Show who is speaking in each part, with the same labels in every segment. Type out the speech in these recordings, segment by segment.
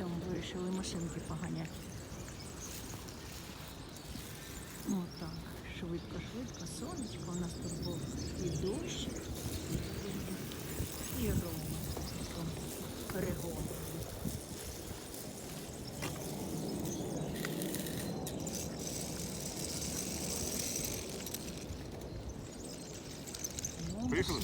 Speaker 1: дідусем вирішили машинки поганяти. Отак. Швидко, швидко, сонечко. У нас тут був і дощ, і Рома. Перегон. Ну,
Speaker 2: Приїхали?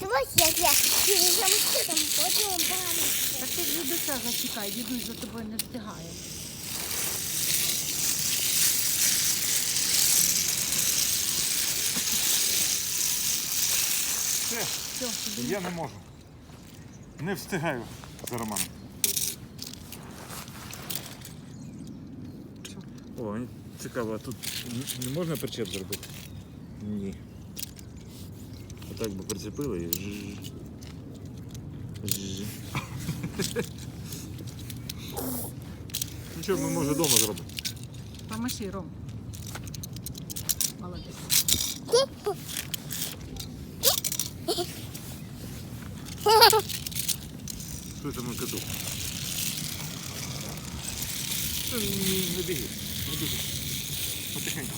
Speaker 1: Не встигаю.
Speaker 3: Як я там потім багато.
Speaker 1: Так ти ж дідуся зачекай, дідусь за тобою не встигає.
Speaker 2: Все,
Speaker 1: Все,
Speaker 2: я не можу. Не встигаю за Романом. О, цікаво, а тут не можна причеп зробити? Ні. Отак би прицепили і. Жж. Нічого, ми може вдома зробимо.
Speaker 1: помаши, Ром. Молодець.
Speaker 2: Що це ми коту? Не, не біги, не біги. Потихеньку.